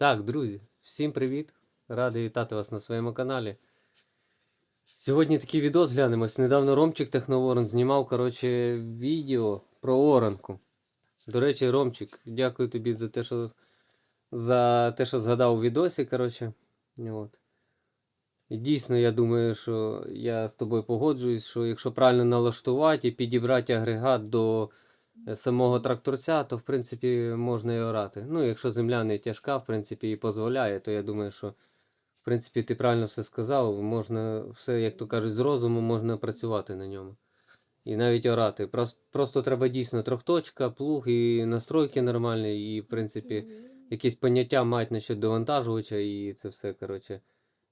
Так, друзі, всім привіт! Радий вітати вас на своєму каналі. Сьогодні такий відос глянемось. Недавно Ромчик Техноворон знімав коротше, відео про оранку. До речі, Ромчик, дякую тобі за те, що за те, що згадав у відосі. Коротше. От. І дійсно, я думаю, що я з тобою погоджуюсь, що якщо правильно налаштувати і підібрати агрегат до самого тракторця, то в принципі можна і орати. Ну, якщо земля не тяжка, в принципі, і дозволяє, то я думаю, що в принципі ти правильно все сказав. Можна все, як то кажуть, з розуму можна працювати на ньому. І навіть орати. Просто, просто треба дійсно трьохточка, плуг і настройки нормальні, і в принципі якісь поняття мають насчет довантажувача, і це все, коротше,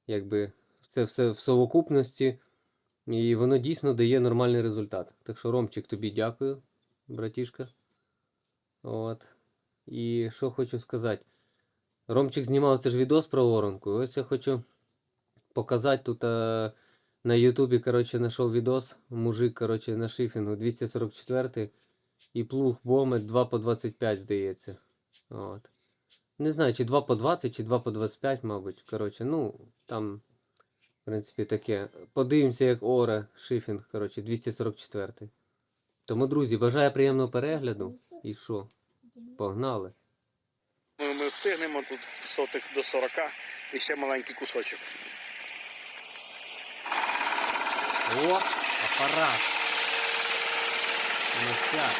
якби це все в совокупності. І воно дійсно дає нормальний результат. Так що, Ромчик, тобі дякую, братішка. От. І що хочу сказати. Ромчик знімав це ж відос про оранку. Ось я хочу показати тут е, на Ютубі, коротше, знайшов відос. Мужик, коротше, на шифінгу 244 і плуг Бомет 2 по 25, здається. От. Не знаю, чи 2 по 20, чи 2 по 25, мабуть. Коротше, ну, там, в принципі, таке. Подивимося, як Оре шифінг, коротше, 244. Тому, друзі, бажаю приємного перегляду. І що? Погнали. Ми, ми встигнемо тут сотих до 40 і ще маленький кусочок. О, апарат. Мостяк.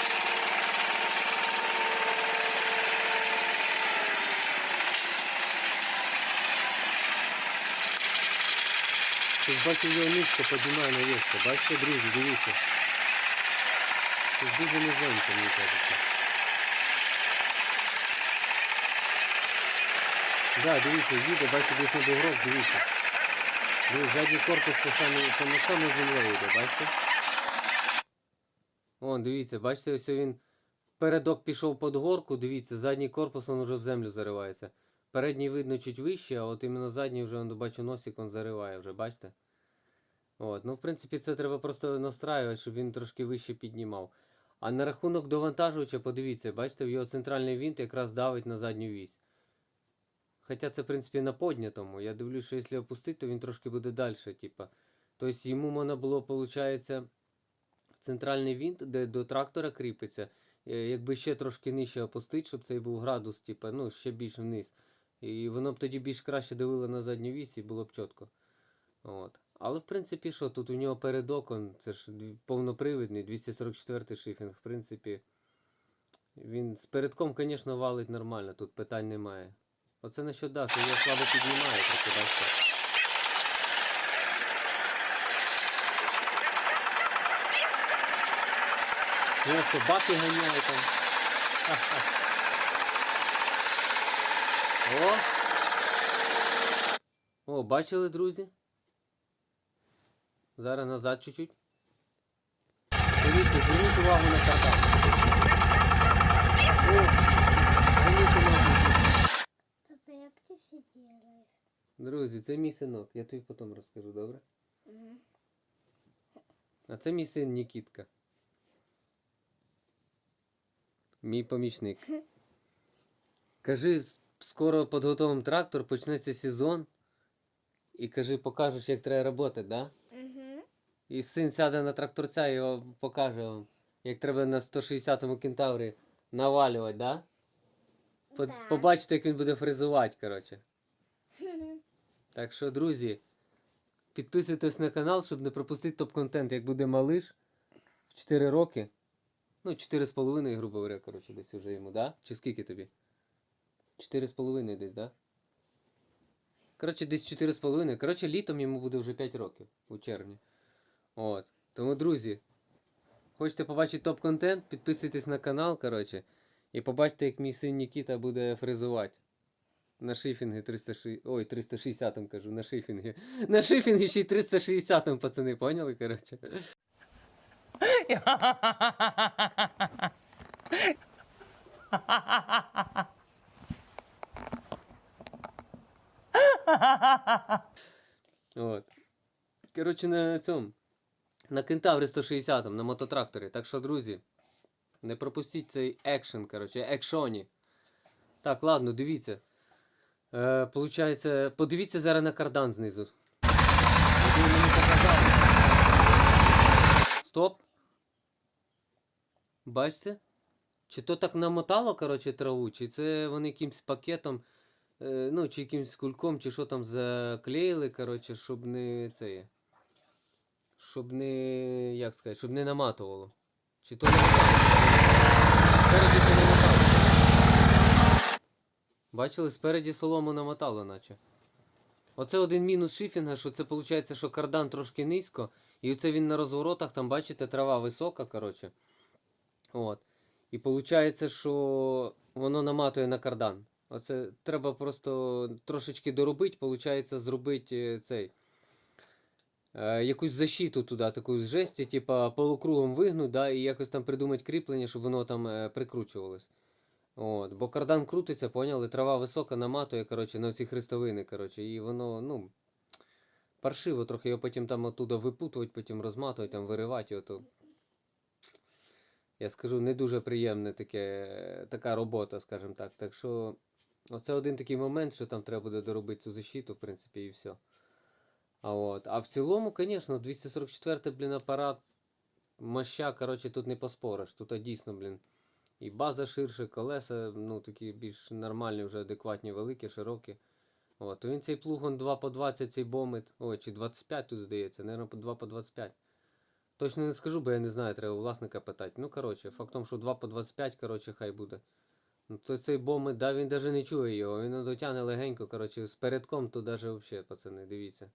Щось бачив його низько піднімає на віску. Бачите, друзі, дивіться. Щось дуже низенько, мені кажеться. Да, дивіться, їде, бачите, десь на бугрок, дивіться. Дивіться, задній корпус це саме, це на саме землею йде, бачите? Вон, дивіться, бачите, ось він передок пішов під горку, дивіться, задній корпус він вже в землю заривається. Передній видно чуть вище, а от іменно задній вже он, бачу носик він зариває вже, бачите? От, ну в принципі це треба просто настраювати, щоб він трошки вище піднімав. А на рахунок довантажувача, подивіться, бачите, його центральний винт якраз давить на задню вісь. Хоча це, в принципі, на поднятому. Я дивлюсь, що якщо опустити, то він трошки буде далі, типа. Тобто йому можна було, виходить, центральний винт, де до трактора кріпиться, е, якби ще трошки нижче опустити, щоб цей був градус, типа, ну, ще більше вниз. І воно б тоді більш краще давило на задню вісь і було б чітко. От. Але в принципі, що тут у нього передок, он, це ж повнопривідний, 244 шифінг, в принципі. Він з передком, звісно, валить нормально, тут питань немає. Оце на що да, що його слабо піднімає, трохи бачите. Ну, собаки ганяє там. О! О, бачили, друзі? Зараз назад чуть-чуть. Дивіться, зверніть увагу на. Папа, як ти все? Друзі, це мій синок, я тобі потім розкажу, добре? А це мій син Нікітка. Мій помічник. Кажи, скоро підготовимо трактор, почнеться сезон. І кажи, покажеш, як треба працювати, да? І син сяде на тракторця і його покаже вам, як треба на 160-му кентаврі навалювати, да? По- Да. Побачите, як він буде фрезувати, коротше. Так що, друзі, підписуйтесь на канал, щоб не пропустити топ-контент, як буде малиш в 4 роки. Ну, 4,5, грубо говоря, коротше, десь уже йому, да? Чи скільки тобі? 4,5 десь, да? Коротше, десь 4,5. Коротше, літом йому буде вже 5 років у червні. От. Тому, друзі, хочете побачити топ-контент, підписуйтесь на канал, коротше, і побачите, як мій син Нікіта буде фрезувати. На шифінги 360. Ой, 360 кажу, на шифінги. На шифінги ще й 360 пацани, поняли, коротше? От. Коротше, на цьому. На кентаврі 160 на мототракторі. Так що, друзі, не пропустіть цей екшен, коротше, екшоні. Так, ладно, дивіться. Е, получається, подивіться зараз на кардан знизу. Стоп. Бачите? Чи то так намотало, коротше, траву, чи це вони якимсь пакетом, е, ну, чи якимсь кульком, чи що там заклеїли, коротше, щоб не це. є. Щоб не. як сказати, щоб не наматувало. Чи то не Спереді то не намотало. Бачили, спереді солому намотало, наче. Оце один мінус шифінга, що це виходить, що кардан трошки низько. І оце він на розворотах, там, бачите, трава висока, коротше. От. І виходить, що воно наматує на кардан. Оце треба просто трошечки доробити, виходить, зробити е, цей. Е, якусь защиту туди, таку з жесті, типа полукругом вигнуть, да, і якось там придумати кріплення, щоб воно там е, прикручувалось. От, бо кардан крутиться, поняли, трава висока наматує, коротше, на ці хрестовини, коротше, і воно, ну, паршиво трохи його потім там оттуда випутувати, потім розматувати, там виривати його, то я скажу, не дуже приємне таке, така робота, скажімо так. Так що, оце один такий момент, що там треба буде доробити цю защиту, в принципі, і все. А, а в цілому, звісно, 244 блін, апарат, моща, коротше, тут не поспориш. Тут дійсно, блін. І база ширше, колеса, ну такі більш нормальні, вже адекватні, великі, широкі. От, він цей плуг он 2 по 20 цей бомит. Ой, чи 25 тут здається, наверное, по 2 по 25. Точно не скажу, бо я не знаю, треба у власника питати. Ну, коротше, факт в тому, що 2 по 25, коротше, хай буде. Ну, то цей бомит, да, він навіть не чує його, він дотягне легенько, коротше, з передком, то навіть взагалі, пацани, дивіться.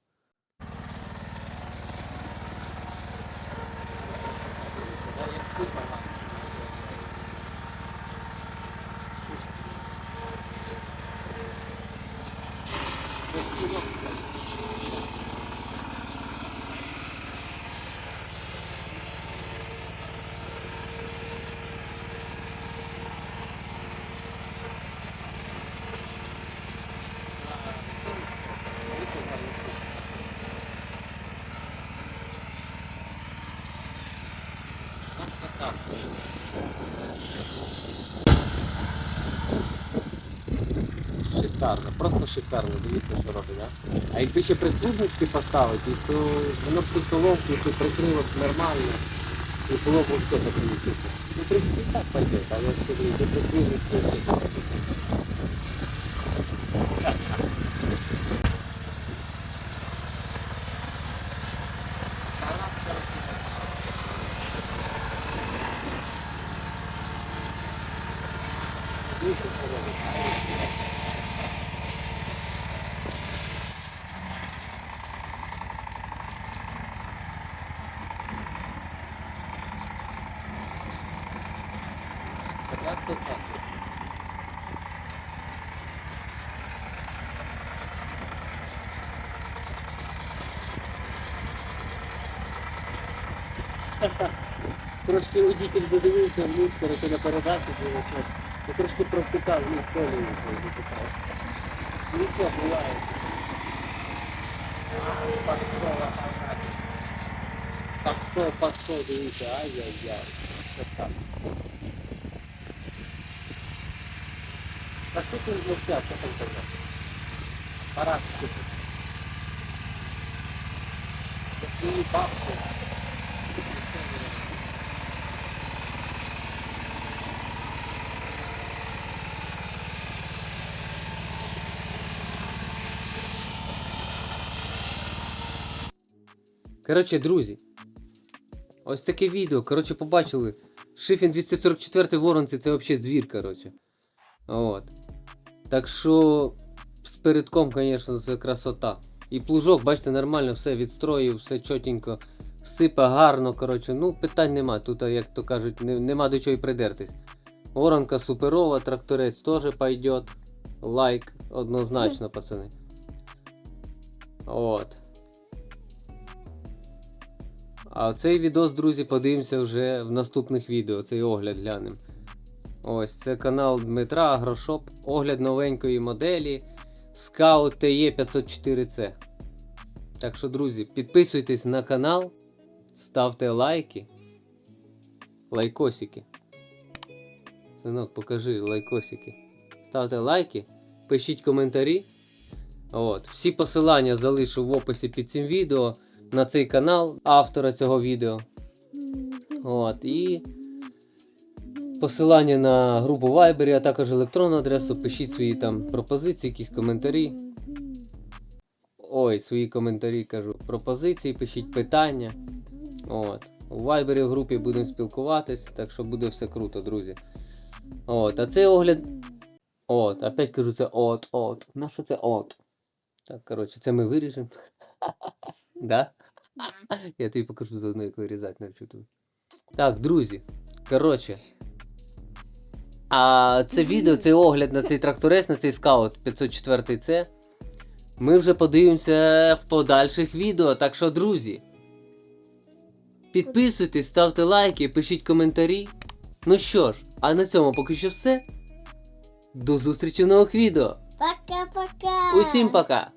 Шикарно, просто шикарно, дивіться, що робить, да? А якби ще притужності поставити, то воно б цю соломку ще прикрило нормально. І було б все так Ну, в принципі, так пойде, але якщо скажу, Красота. Трошки водитель задивився вниз, коротше, на передачу, було що. Я трошки провтикав вниз колію, що запитав. Нічого, буває. Пошов, Пошов, пошов, дивіться, ай-яй-яй. Що так? А що ти змовчав, що там казав? Парад. Це свої бабки. Коротше, друзі. Ось таке відео. Коротше, побачили. Шифін 244 воронці це взагалі звір, коротше. От. Так що з передком, звісно, це красота. І плужок, бачите, нормально все відстроїв, все чотенько, сипе гарно. коротше, Ну, питань нема. Тут, як то кажуть, не, нема до чого й придертись. Воронка суперова, тракторець теж пойдет. Лайк однозначно, пацани. От. А цей відос, друзі, подивимося вже в наступних відео. Цей огляд глянемо. Ось це канал Дмитра Агрошоп. Огляд новенької моделі Scout TE 504C. Так що, друзі, підписуйтесь на канал, ставте лайки. Лайкосики. Синок, покажи лайкосики. Ставте лайки пишіть коментарі. От. Всі посилання залишу в описі під цим відео на цей канал автора цього відео. От. І посилання на групу Viber, а також електронну адресу. Пишіть свої там пропозиції, якісь коментарі. Ой, свої коментарі кажу. Пропозиції, пишіть питання. От. У Viber в групі будемо спілкуватись, так що буде все круто, друзі. От, а цей огляд. От, опять кажу, це от, от. На що це от? Так, коротше, це ми виріжемо. Да? Я тобі покажу заодно, як вирізати навчу тобі. Так, друзі. Коротше. А це відео, цей огляд на цей тракторець, на цей скаут 504 c ми вже подивимося в подальших відео. Так що, друзі, підписуйтесь, ставте лайки, пишіть коментарі. Ну що ж, а на цьому поки що все. До зустрічі в нових відео. Пока-пока. Усім пока!